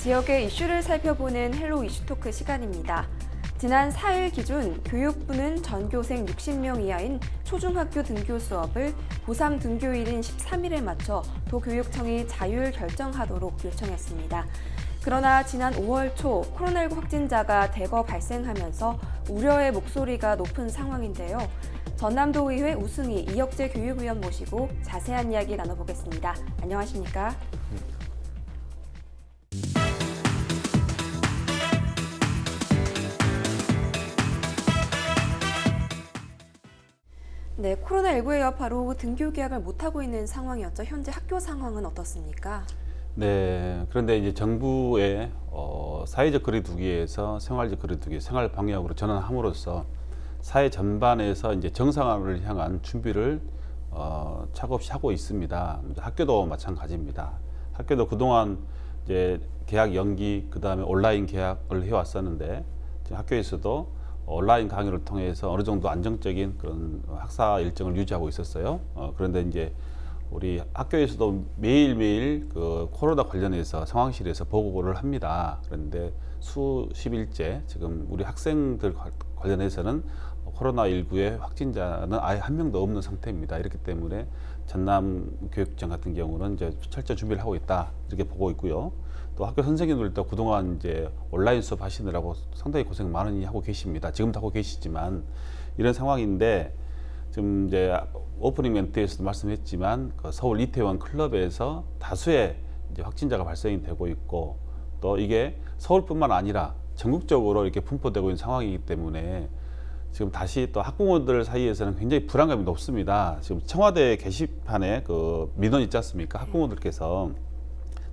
지역의 이슈를 살펴보는 헬로 이슈 토크 시간입니다. 지난 4일 기준 교육부는 전교생 60명 이하인 초중학교 등교 수업을 고3 등교일인 13일에 맞춰 도교육청이 자율 결정하도록 요청했습니다. 그러나 지난 5월 초 코로나19 확진자가 대거 발생하면서 우려의 목소리가 높은 상황인데요. 전남도의회 우승희 이혁재 교육위원 모시고 자세한 이야기 나눠보겠습니다. 안녕하십니까? 네, 코로나19의 여파로 등교 계약을 못하고 있는 상황이었죠. 현재 학교 상황은 어떻습니까? 네, 그런데 이제 정부의 어, 사회적 거리두기에서 생활적 거리두기, 생활 방역으로 전환함으로써 사회 전반에서 이제 정상화를 향한 준비를 어, 차곡없이 하고 있습니다. 학교도 마찬가지입니다. 학교도 그동안 이제 계약 연기, 그 다음에 온라인 계약을 해왔었는데 학교에서도 온라인 강의를 통해서 어느 정도 안정적인 그런 학사 일정을 유지하고 있었어요. 어, 그런데 이제 우리 학교에서도 매일매일 그 코로나 관련해서 상황실에서 보고를 합니다. 그런데 수십일째 지금 우리 학생들 관- 관련해서는 코로나19의 확진자는 아예 한 명도 없는 상태입니다. 이렇기 때문에 전남 교육청 같은 경우는 이제 철저 준비를 하고 있다. 이렇게 보고 있고요. 또 학교 선생님들도 그동안 이제 온라인 수업 하시느라고 상당히 고생 많이 하고 계십니다. 지금도 하고 계시지만 이런 상황인데 지금 이제 오프닝 멘트에서도 말씀했지만 그 서울 이태원 클럽에서 다수의 이제 확진자가 발생이 되고 있고 또 이게 서울뿐만 아니라 전국적으로 이렇게 분포되고 있는 상황이기 때문에 지금 다시 또 학부모들 사이에서는 굉장히 불안감이 높습니다. 지금 청와대 게시판에 그 민원 있지 않습니까? 학부모들께서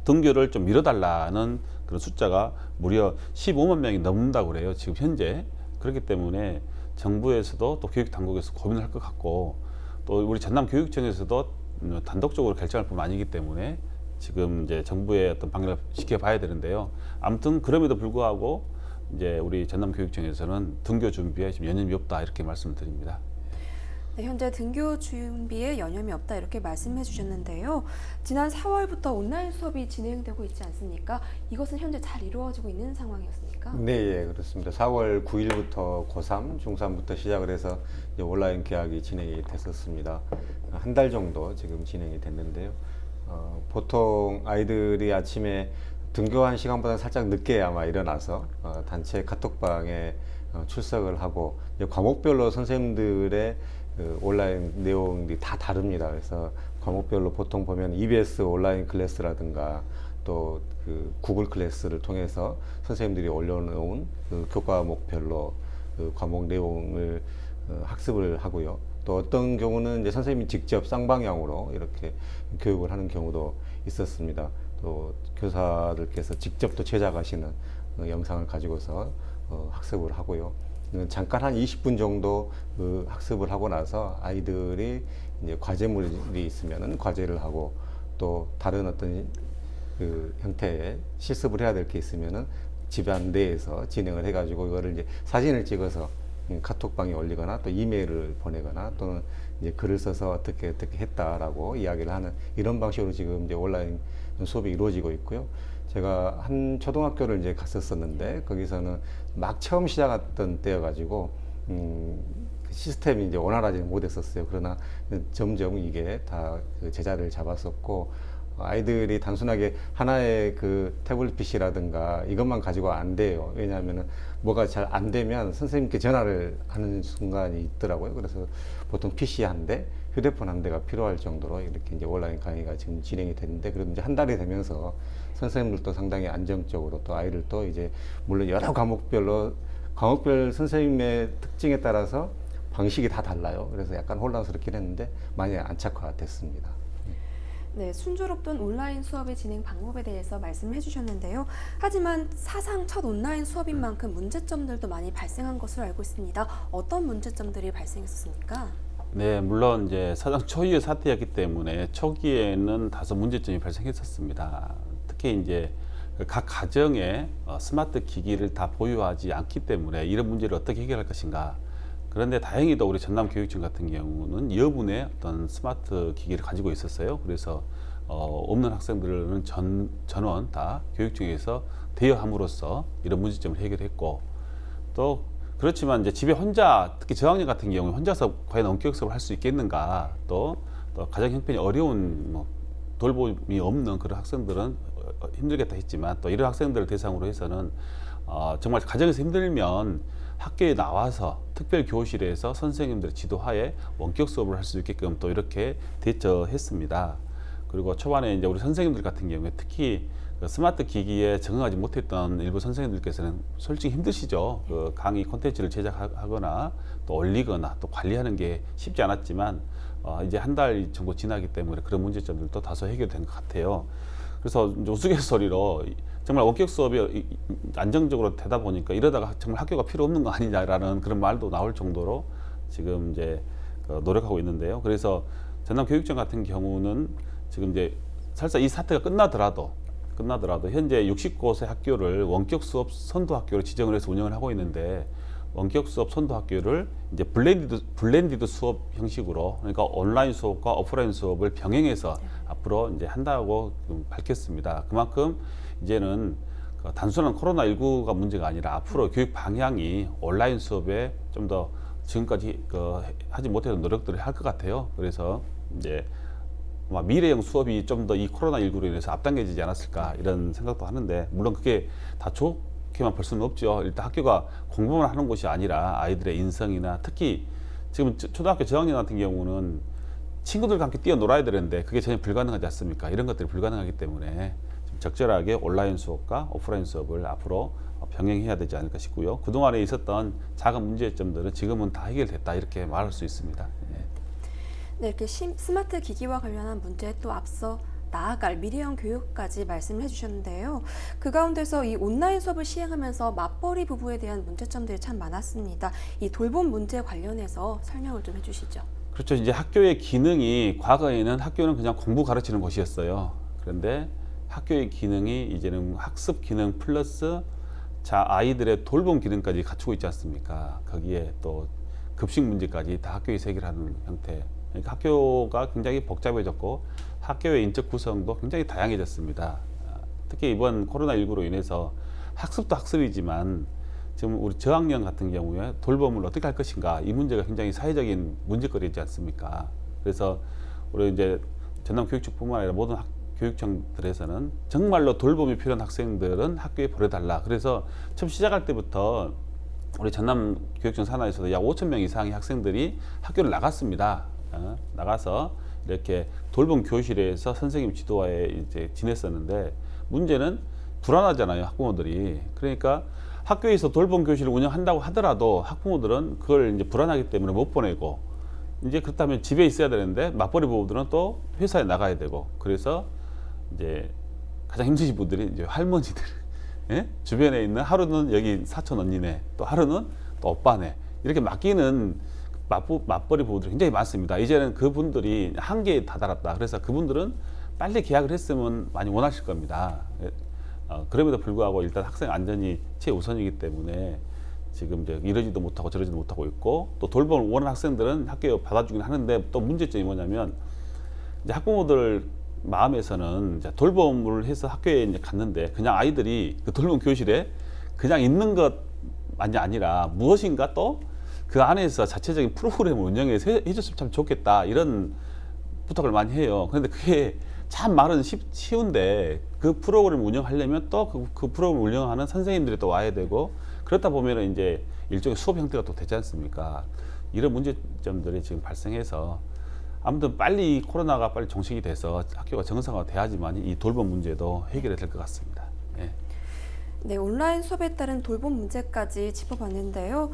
등교를 좀 미뤄달라는 그런 숫자가 무려 15만 명이 넘는다고 그래요. 지금 현재. 그렇기 때문에 정부에서도 또 교육 당국에서 고민을 할 것 같고 또 우리 전남 교육청에서도 음, 단독적으로 결정할 뿐 아니기 때문에 지금 이제 정부의 어떤 방향을 지켜봐야 되는데요. 아무튼 그럼에도 불구하고 이제 우리 전남 교육청에서는 등교 준비에 지금 여념이 없다 이렇게 말씀드립니다. 네, 현재 등교 준비에 여념이 없다 이렇게 말씀해 주셨는데요. 지난 4월부터 온라인 수업이 진행되고 있지 않습니까? 이것은 현재 잘 이루어지고 있는 상황이었습니까? 네, 예, 그렇습니다. 4월 9일부터 고3, 중3부터 시작을 해서 이제 온라인 계약이 진행이 됐었습니다. 한 달 정도 지금 진행이 됐는데요. 어, 보통 아이들이 아침에 등교한 시간보다 살짝 늦게 아마 일어나서 어, 단체 카톡방에 어, 출석을 하고 이제 과목별로 선생님들의 그 온라인 내용이 다 다릅니다. 그래서 과목별로 보통 보면 EBS 온라인 클래스라든가 또 그 구글 클래스를 통해서 선생님들이 올려놓은 그 교과목별로 그 과목 내용을 어, 학습을 하고요. 또 어떤 경우는 이제 선생님이 직접 쌍방향으로 이렇게 교육을 하는 경우도 있었습니다. 또 교사들께서 직접 또 제작하시는 어, 영상을 가지고서 어, 학습을 하고요. 어, 잠깐 한 20분 정도 그 학습을 하고 나서 아이들이 이제 과제물이 있으면은 과제를 하고 또 다른 어떤 그 형태의 실습을 해야 될 게 있으면은 집안 내에서 진행을 해가지고 이거를 이제 사진을 찍어서 음, 카톡방에 올리거나 또 이메일을 보내거나 또는 이제 글을 써서 어떻게 어떻게 했다라고 이야기를 하는 이런 방식으로 지금 이제 온라인 수업이 이루어지고 있고요. 제가 한 초등학교를 이제 갔었었는데 거기서는 막 처음 시작했던 때여가지고 음, 그 시스템이 이제 원활하지 못했었어요. 그러나 점점 이게 다 그 제자를 잡았었고 아이들이 단순하게 하나의 그 태블릿 PC라든가 이것만 가지고 안 돼요. 왜냐하면은 뭐가 잘 안 되면 선생님께 전화를 하는 순간이 있더라고요. 그래서 보통 PC 한 대, 휴대폰 한 대가 필요할 정도로 이렇게 이제 온라인 강의가 지금 진행이 됐는데 그래도 이제 한 달이 되면서 선생님들도 상당히 안정적으로 또 아이들도 이제 물론 여러 과목별로 과목별 선생님의 특징에 따라서 방식이 다 달라요. 그래서 약간 혼란스럽긴 했는데 많이 안착화됐습니다. 네, 순조롭던 온라인 수업의 진행 방법에 대해서 말씀해 주셨는데요. 하지만 사상 첫 온라인 수업인 만큼 문제점들도 많이 발생한 것으로 알고 있습니다. 어떤 문제점들이 발생했었습니까? 네, 물론 이제 사상 초유의 사태였기 때문에 초기에는 다소 문제점이 발생했었습니다. 특히 이제 각 가정에 어, 스마트 기기를 다 보유하지 않기 때문에 이런 문제를 어떻게 해결할 것인가. 그런데 다행히도 우리 전남 교육청 같은 경우는 여분의 어떤 스마트 기기를 가지고 있었어요. 그래서 어, 없는 학생들은 전 전원 다 교육청에서 대여함으로써 이런 문제점을 해결했고 또 그렇지만 이제 집에 혼자 특히 저학년 같은 경우에 혼자서 과연 원격 수업을 할 수 있겠는가 또, 또 가정 형편이 어려운 뭐 돌봄이 없는 그런 학생들은 어, 힘들겠다 했지만 또 이런 학생들을 대상으로 해서는 어, 정말 가정에서 힘들면 학교에 나와서 특별 교실에서 선생님들 지도하에 원격 수업을 할 수 있게끔 또 이렇게 대처했습니다. 그리고 초반에 이제 우리 선생님들 같은 경우에 특히 그 스마트 기기에 적응하지 못했던 일부 선생님들께서는 솔직히 힘드시죠. 그 강의 콘텐츠를 제작하거나 또 올리거나 또 관리하는 게 쉽지 않았지만 어, 이제 한 달 정도 지나기 때문에 그런 문제점들도 다소 해결된 것 같아요. 그래서 우스갯소리로 이- 정말 원격 수업이 안정적으로 되다 보니까 이러다가 정말 학교가 필요 없는 거 아니냐라는 그런 말도 나올 정도로 지금 이제 그 노력하고 있는데요. 그래서 전남 교육청 같은 경우는 지금 이제 설사 이 사태가 끝나더라도 끝나더라도 현재 60곳의 학교를 원격 수업 선도 학교로 지정을 해서 운영을 하고 있는데 원격 수업 선도 학교를 이제 블렌디드 블렌디드 수업 형식으로 그러니까 온라인 수업과 오프라인 수업을 병행해서 앞으로 이제 한다고 밝혔습니다. 그만큼 이제는 그 단순한 코로나 19가 문제가 아니라 앞으로 교육 방향이 온라인 수업에 좀 더 지금까지 그 하지 못했던 노력들을 할 것 같아요. 그래서 이제 아마 미래형 수업이 좀 더 이 코로나 19로 인해서 앞당겨지지 않았을까 이런 생각도 하는데 물론 그게 다 좋게만 볼 수는 없죠. 일단 학교가 공부만 하는 곳이 아니라 아이들의 인성이나 특히 지금 초- 초등학교 저학년 같은 경우는 친구들과 함께 뛰어놀아야 되는데 그게 전혀 불가능하지 않습니까? 이런 것들이 불가능하기 때문에 좀 적절하게 온라인 수업과 오프라인 수업을 앞으로 병행해야 되지 않을까 싶고요. 그동안에 있었던 작은 문제점들은 지금은 다 해결됐다 이렇게 말할 수 있습니다. 예. 네, 이렇게 심- 스마트 기기와 관련한 문제 또 앞서 나아갈 미래형 교육까지 말씀을 해주셨는데요. 그 가운데서 이 온라인 수업을 시행하면서 맞벌이 부부에 대한 문제점들이 참 많았습니다. 이 돌봄 문제 관련해서 설명을 좀 해주시죠. 그렇죠. 이제 학교의 기능이 과거에는 학교는 그냥 공부 가르치는 곳이었어요. 그런데 학교의 기능이 이제는 학습 기능 플러스 자 아이들의 돌봄 기능까지 갖추고 있지 않습니까? 거기에 또 급식 문제까지 다 학교에서 해결하는 형태. 그러니까 학교가 굉장히 복잡해졌고 학교의 인적 구성도 굉장히 다양해졌습니다. 아, 특히 이번 코로나 19로 인해서 학습도 학습이지만 지금 우리 저학년 같은 경우에 돌봄을 어떻게 할 것인가 이 문제가 굉장히 사회적인 문제거리지 않습니까? 그래서 우리 이제 전남 교육청뿐만 아니라 모든 학, 교육청들에서는 정말로 돌봄이 필요한 학생들은 학교에 보내달라. 그래서 처음 시작할 때부터 우리 전남 교육청 산하에서도 약 5천 명 이상의 학생들이 학교를 나갔습니다. 어, 나가서 이렇게 돌봄 교실에서 선생님 지도하에 이제 지냈었는데 문제는 불안하잖아요 학부모들이 그러니까 학교에서 돌봄 교실을 운영한다고 하더라도 학부모들은 그걸 이제 불안하기 때문에 못 보내고 이제 그렇다면 집에 있어야 되는데 맞벌이 부부들은 또 회사에 나가야 되고 그래서 이제 가장 힘드신 분들이 이제 할머니들 예? 주변에 있는 하루는 여기 사촌 언니네 또 하루는 또 오빠네 이렇게 맡기는 맞부, 맞벌이 부부들이 굉장히 많습니다. 이제는 그분들이 한계에 다다랐다. 그래서 그분들은 빨리 계약을 했으면 많이 원하실 겁니다. 예, 어, 그럼에도 불구하고 일단 학생 안전이 최우선이기 때문에 지금 이제 이러지도 못하고 저러지도 못하고 있고 또 돌봄을 원하는 학생들은 학교에 받아주긴 하는데 또 문제점이 뭐냐면 이제 학부모들 마음에서는 이제 돌봄을 해서 학교에 이제 갔는데 그냥 아이들이 그 돌봄 교실에 그냥 있는 것만이 아니라 무엇인가 또 그 안에서 자체적인 프로그램을 운영해서 해- 해줬으면 참 좋겠다 이런 부탁을 많이 해요. 그런데 그게 참 말은 쉽, 쉬운데 그 프로그램을 운영하려면 또그 그 프로그램을 운영하는 선생님들이 또 와야 되고 그렇다 보면은 이제 일종의 수업 형태가 또 되지 않습니까? 이런 문제점들이 지금 발생해서 아무튼 빨리 이 코로나가 빨리 종식이 돼서 학교가 정상화 돼야지만 이 돌봄 문제도 해결이 될 것 같습니다. 예. 네, 온라인 수업에 따른 돌봄 문제까지 짚어봤는데요.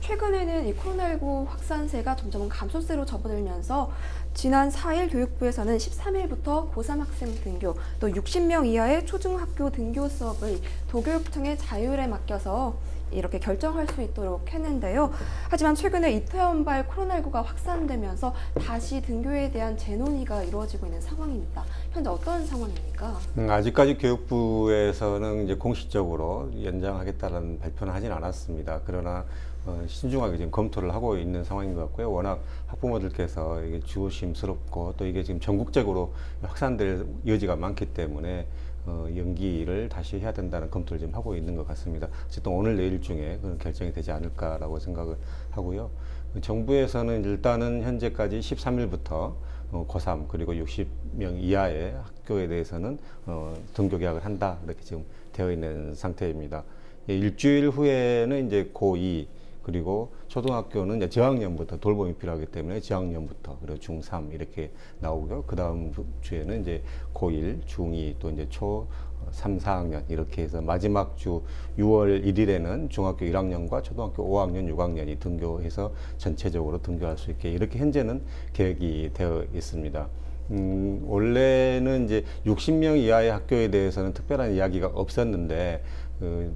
최근에는 이 코로나19 확산세가 점점 감소세로 접어들면서 지난 4일 교육부에서는 13일부터 고3 학생 등교, 또 60명 이하의 초중학교 등교 수업을 도교육 청의 자율에 맡겨서 이렇게 결정할 수 있도록 했는데요. 하지만 최근에 이태원발 코로나19가 확산되면서 다시 등교에 대한 재논의가 이루어지고 있는 상황입니다. 현재 어떤 상황입니까? 음, 아직까지 교육부에서는 이제 공식적으로 연장하겠다는 발표는 하진 않았습니다. 그러나 어, 신중하게 지금 검토를 하고 있는 상황인 것 같고요. 워낙 학부모들께서 이게 조심스럽고 또 이게 지금 전국적으로 확산될 여지가 많기 때문에 어, 연기를 다시 해야 된다는 검토를 지금 하고 있는 것 같습니다. 어쨌든 오늘 내일 중에 그런 결정이 되지 않을까라고 생각을 하고요. 정부에서는 일단은 현재까지 13일부터 어, 고3 그리고 60명 이하의 학교에 대해서는 어, 등교 계약을 한다 이렇게 지금 되어 있는 상태입니다. 예, 일주일 후에는 이제 고2 그리고 초등학교는 이제 저학년부터 돌봄이 필요하기 때문에 저학년부터 그리고 중3 이렇게 나오고요. 그 다음 주에는 이제 고1, 중2 또 이제 초 3, 4학년 이렇게 해서 마지막 주 6월 1일에는 중학교 1학년과 초등학교 5학년, 6학년이 등교해서 전체적으로 등교할 수 있게 이렇게 현재는 계획이 되어 있습니다. 음, 원래는 이제 60명 이하의 학교에 대해서는 특별한 이야기가 없었는데 그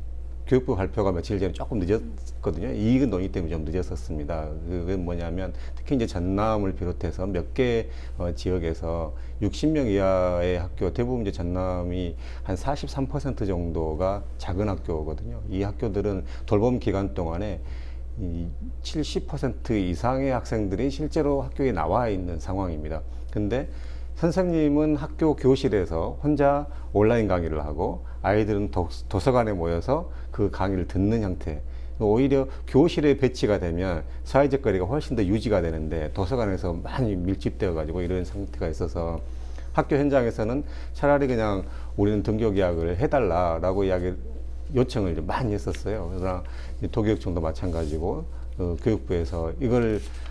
교육부 발표가 며칠 전에 조금 늦었거든요. 이 논의 때문에 좀 늦었었습니다. 그게 뭐냐면 특히 이제 전남을 비롯해서 몇개 어, 지역에서 60명 이하의 학교 대부분 이제 전남이 한 43% 정도가 작은 학교거든요. 이 학교들은 돌봄 기간 동안에 이70% 이상의 학생들이 실제로 학교에 나와 있는 상황입니다. 근데 선생님은 학교 교실에서 혼자 온라인 강의를 하고 아이들은 도, 도서관에 모여서 그 강의를 듣는 형태. 오히려 교실에 배치가 되면 사회적 거리가 훨씬 더 유지가 되는데 도서관에서 많이 밀집되어 가지고 이런 상태가 있어서 학교 현장에서는 차라리 그냥 우리는 등교 계약을 해달라라고 이야기 요청을 많이 했었어요. 그러나 이 도교육청도 마찬가지고 어, 교육부에서 이걸 어,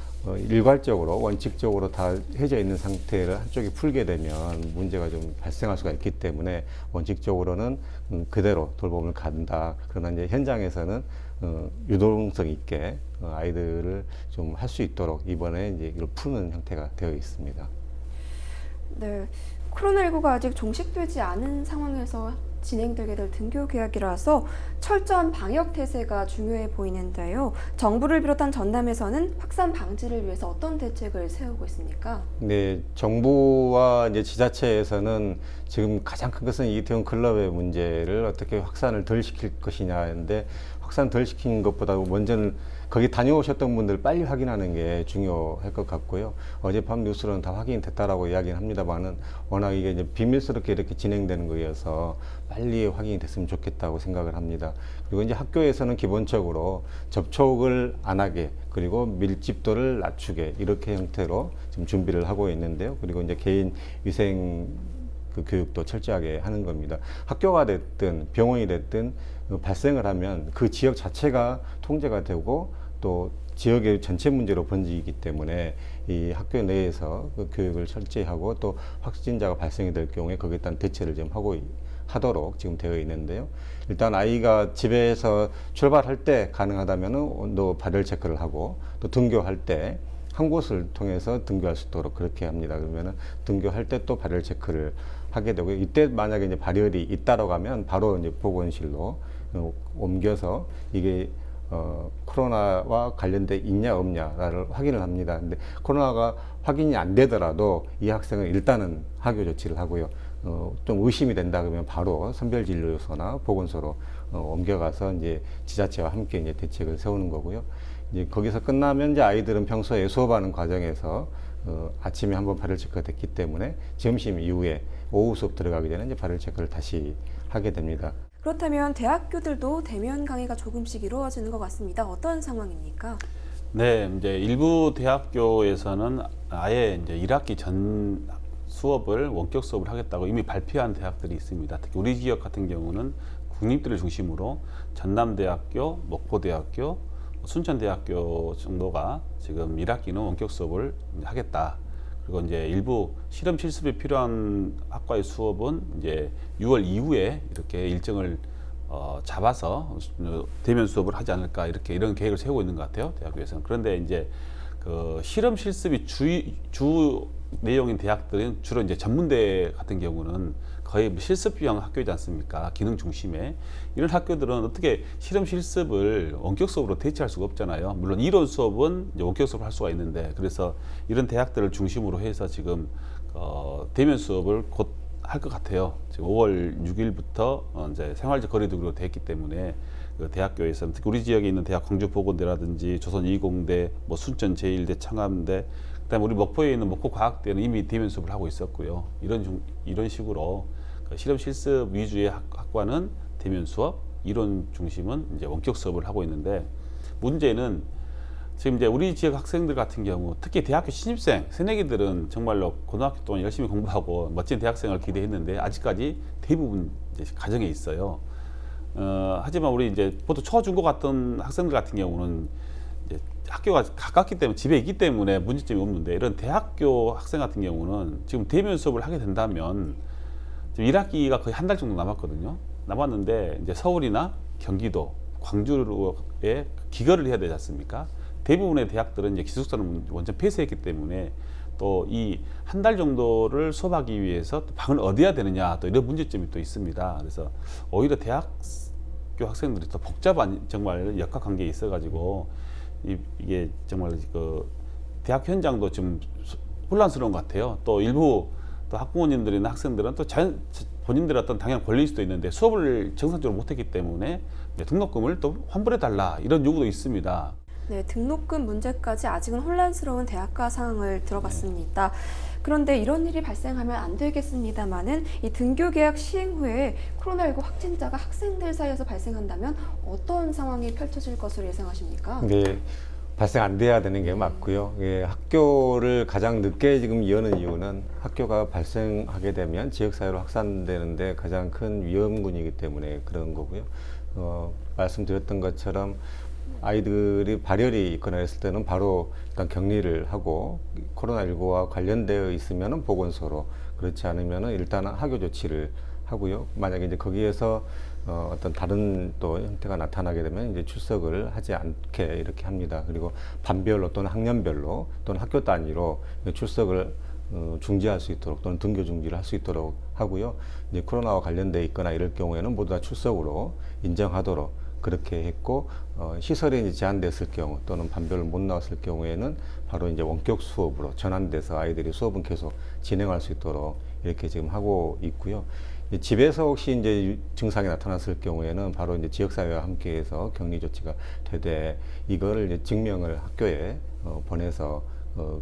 일괄적으로 원칙적으로 다 해져 있는 상태를 한쪽이 풀게 되면 문제가 좀 발생할 수가 있기 때문에 원칙적으로는 음, 그대로 돌봄을 간다. 그러나 이제 현장에서는 어, 유동성 있게 어, 아이들을 좀 할 수 있도록 이번에 이제 이걸 푸는 형태가 되어 있습니다. 네. 코로나19가 아직 종식되지 않은 상황에서 진행되게 될 등교 계약이라서 철저한 방역 태세가 중요해 보이는데요. 정부를 비롯한 전남에서는 확산 방지를 위해서 어떤 대책을 세우고 있습니까? 네, 정부와 이제 지자체에서는 지금 가장 큰 것은 이태원 클럽의 문제를 어떻게 확산을 덜 시킬 것이냐인데 확산 덜 시키는 것보다 먼저는 거기 다녀오셨던 분들 빨리 확인하는 게 중요할 것 같고요. 어젯밤 뉴스로는 다 확인됐다라고 이야기는 합니다만은 워낙 이게 이제 비밀스럽게 이렇게 진행되는 거여서 빨리 확인이 됐으면 좋겠다고 생각을 합니다. 그리고 이제 학교에서는 기본적으로 접촉을 안 하게 그리고 밀집도를 낮추게 이렇게 형태로 지금 준비를 하고 있는데요. 그리고 이제 개인 위생 그 교육도 철저하게 하는 겁니다. 학교가 됐든 병원이 됐든 그 발생을 하면 그 지역 자체가 통제가 되고 또 지역의 전체 문제로 번지기 때문에 이 학교 내에서 그 교육을 철저히 하고 또 확진자가 발생이 될 경우에 거기에 따른 대처를 좀 하고 있- 하도록 지금 되어 있는데요. 일단 아이가 집에서 출발할 때 가능하다면은 온도 발열 체크를 하고 또 등교할 때 한 곳을 통해서 등교할 수 있도록 그렇게 합니다. 그러면은 등교할 때 또 발열 체크를 하게 되고요. 이때 만약에 이제 발열이 있다라고 하면 바로 이제 보건실로 어, 옮겨서 이게 어, 코로나와 관련돼 있냐 없냐를 확인을 합니다. 근데 코로나가 확인이 안 되더라도 이 학생은 일단은 학교 조치를 하고요. 어, 좀 의심이 된다 그러면 바로 선별진료소나 보건소로 어, 옮겨가서 이제 지자체와 함께 이제 대책을 세우는 거고요. 이제 거기서 끝나면 이제 아이들은 평소에 수업하는 과정에서 어, 아침에 한번 발열 체크가 됐기 때문에 점심 이후에 오후 수업 들어가기 전에 이제 발열 체크를 다시 하게 됩니다. 그렇다면 대학교들도 대면 강의가 조금씩 이루어지는 것 같습니다. 어떤 상황입니까? 네, 이제 일부 대학교에서는 아예 이제 1학기 전 수업을 원격 수업을 하겠다고 이미 발표한 대학들이 있습니다. 특히 우리 지역 같은 경우는 국립들을 중심으로 전남대학교, 목포대학교, 순천대학교 정도가 지금 1학기는 원격 수업을 하겠다. 그리고 이제 일부 실험 실습이 필요한 학과의 수업은 이제 6월 이후에 이렇게 일정을 어, 잡아서 어, 대면 수업을 하지 않을까 이렇게 이런 계획을 세우고 있는 것 같아요 대학교에서는. 그런데 이제 그 실험 실습이 주, 주 내용인 대학들은 주로 이제 전문대 같은 경우는 거의 뭐 실습형 학교이지 않습니까? 기능 중심의 이런 학교들은 어떻게 실험 실습을 원격 수업으로 대체할 수가 없잖아요. 물론 이론 수업은 이제 원격 수업을 할 수가 있는데 그래서 이런 대학들을 중심으로 해서 지금 어, 대면 수업을 곧 할 것 같아요. 지금 5월 6일부터 어, 이제 생활적 거리두기로 됐기 때문에 그 대학교에서는 특히 우리 지역에 있는 대학 광주보건대라든지 조선이공대, 뭐 순천 제1대, 창암대, 그다음에 우리 목포에 있는 목포과학대는 이미 대면 수업을 하고 있었고요. 이런 중, 이런 식으로 그 실험 실습 위주의 학, 학과는 대면 수업, 이론 중심은 이제 원격 수업을 하고 있는데 문제는 지금 이제 우리 지역 학생들 같은 경우 특히 대학교 신입생 새내기들은 정말로 고등학교 동안 열심히 공부하고 멋진 대학생을 기대했는데 아직까지 대부분 이제 가정에 있어요. 어, 하지만 우리 이제 보통 초중고 같은 학생들 같은 경우는 학교가 가깝기 때문에 집에 있기 때문에 문제점이 없는데 이런 대학교 학생 같은 경우는 지금 대면 수업을 하게 된다면 지금 1학기가 거의 한 달 정도 남았거든요. 남았는데 이제 서울이나 경기도, 광주에 기거를 해야 되지 않습니까? 대부분의 대학들은 이제 기숙사는 완전 폐쇄했기 때문에 또 이 한 달 정도를 수업하기 위해서 또 방을 얻어야 되느냐 또 이런 문제점이 또 있습니다. 그래서 오히려 대학교 학생들이 더 복잡한 정말 역학 관계에 있어가지고 이, 이게 정말 그 대학 현장도 좀 수- 혼란스러운 것 같아요. 또 일부 또 학부모님들이나 학생들은 또 자연, 본인들의 어떤 당연 권리일 수도 있는데 수업을 정상적으로 못했기 때문에 등록금을 또 환불해 달라 이런 요구도 있습니다. 네, 등록금 문제까지 아직은 혼란스러운 대학가 상황을 들어봤습니다. 그런데 이런 일이 발생하면 안 되겠습니다만은 이 등교 계약 시행 후에 코로나19 확진자가 학생들 사이에서 발생한다면 어떤 상황이 펼쳐질 것으로 예상하십니까? 네, 발생 안 돼야 되는 게 맞고요. 예, 학교를 가장 늦게 지금 여는 이유는 학교가 발생하게 되면 지역사회로 확산되는데 가장 큰 위험군이기 때문에 그런 거고요. 어, 말씀드렸던 것처럼 아이들이 발열이 있거나 했을 때는 바로 일단 격리를 하고 코로나19와 관련되어 있으면은 보건소로 그렇지 않으면은 일단은 학교 조치를 하고요. 만약에 이제 거기에서 어, 어떤 다른 또 형태가 나타나게 되면 이제 출석을 하지 않게 이렇게 합니다. 그리고 반별로 또는 학년별로 또는 학교 단위로 출석을 어, 중지할 수 있도록 또는 등교 중지를 할 수 있도록 하고요. 이제 코로나와 관련돼 있거나 이럴 경우에는 모두 다 출석으로 인정하도록 그렇게 했고 어, 시설이 이제 제한됐을 경우 또는 반별을 못 나왔을 경우에는 바로 이제 원격 수업으로 전환돼서 아이들이 수업은 계속 진행할 수 있도록 이렇게 지금 하고 있고요. 집에서 혹시 이제 유- 증상이 나타났을 경우에는 바로 이제 지역사회와 함께해서 격리 조치가 되되 이거를 이제 증명을 학교에 어, 보내서 어,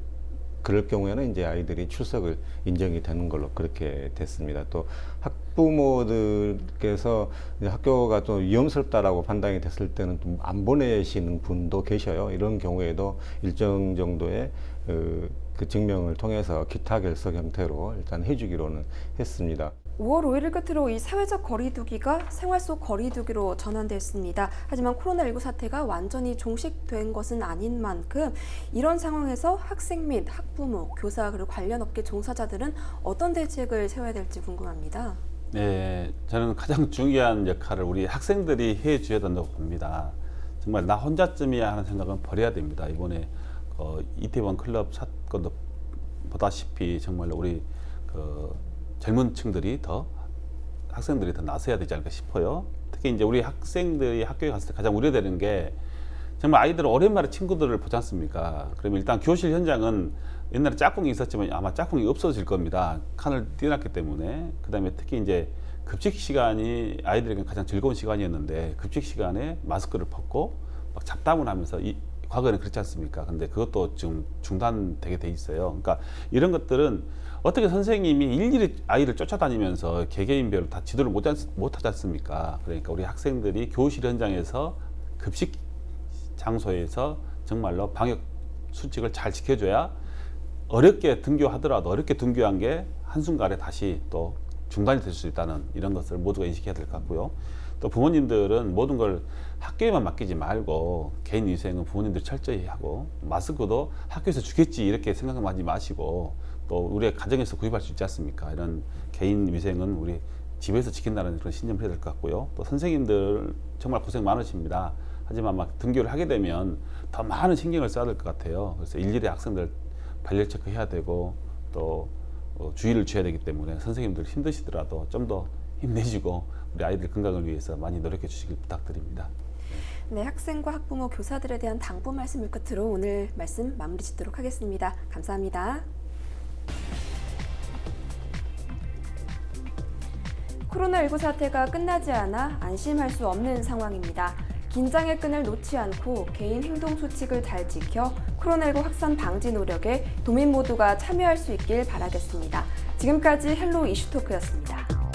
그럴 경우에는 이제 아이들이 출석을 인정이 되는 걸로 그렇게 됐습니다. 또 학 부모들께서 이제 학교가 좀 위험스럽다라고 판단이 됐을 때는 좀 안 보내시는 분도 계셔요. 이런 경우에도 일정 정도의 그, 그 증명을 통해서 기타 결석 형태로 일단 해주기로는 했습니다. 5월 5일을 끝으로 이 사회적 거리두기가 생활 속 거리두기로 전환됐습니다. 하지만 코로나19 사태가 완전히 종식된 것은 아닌 만큼 이런 상황에서 학생 및 학부모, 교사 그리고 관련 업계 종사자들은 어떤 대책을 세워야 될지 궁금합니다. 네, 저는 가장 중요한 역할을 우리 학생들이 해 줘야 된다고 봅니다. 정말 나 혼자쯤이야 하는 생각은 버려야 됩니다. 이번에 어, 이태원 클럽 사건도 보다시피 정말 우리 그 젊은 층들이 더 학생들이 더 나서야 되지 않을까 싶어요. 특히 이제 우리 학생들이 학교에 갔을 때 가장 우려되는 게 정말 아이들은 오랜만에 친구들을 보지 않습니까? 그러면 일단 교실 현장은 옛날에 짝꿍이 있었지만 아마 짝꿍이 없어질 겁니다. 칸을 띄어놨기 때문에. 그 다음에 특히 이제 급식 시간이 아이들에게 가장 즐거운 시간이었는데 급식 시간에 마스크를 벗고 막 잡담을 하면서 이, 과거에는 그렇지 않습니까? 근데 그것도 지금 중단되게 돼 있어요. 그러니까 이런 것들은 어떻게 선생님이 일일이 아이를 쫓아다니면서 개개인별로 다 지도를 못, 하지- 못하지 않습니까? 그러니까 우리 학생들이 교실 현장에서 급식 장소에서 정말로 방역 수칙을 잘 지켜줘야 어렵게 등교하더라도 어렵게 등교한 게 한순간에 다시 또 중단이 될 수 있다는 이런 것을 모두가 인식해야 될 것 같고요. 또 부모님들은 모든 걸 학교에만 맡기지 말고 개인 위생은 부모님들 철저히 하고 마스크도 학교에서 주겠지 이렇게 생각하지 마시고 또 우리의 가정에서 구입할 수 있지 않습니까? 이런 개인 위생은 우리 집에서 지킨다는 그런 신념을 해야 될 것 같고요. 또 선생님들 정말 고생 많으십니다. 하지만 막 등교를 하게 되면 더 많은 신경을 써야 될 것 같아요. 그래서 일일이 학생들 발열 체크해야 되고 또 어, 주의를 취해야 되기 때문에 선생님들 힘드시더라도 좀 더 힘내시고 우리 아이들 건강을 위해서 많이 노력해 주시길 부탁드립니다. 네, 학생과 학부모, 교사들에 대한 당부 말씀을 끝으로 오늘 말씀 마무리 짓도록 하겠습니다. 감사합니다. 코로나19 사태가 끝나지 않아 안심할 수 없는 상황입니다. 긴장의 끈을 놓지 않고 개인 행동 수칙을 잘 지켜 코로나19 확산 방지 노력에 도민 모두가 참여할 수 있길 바라겠습니다. 지금까지 헬로 이슈토크였습니다.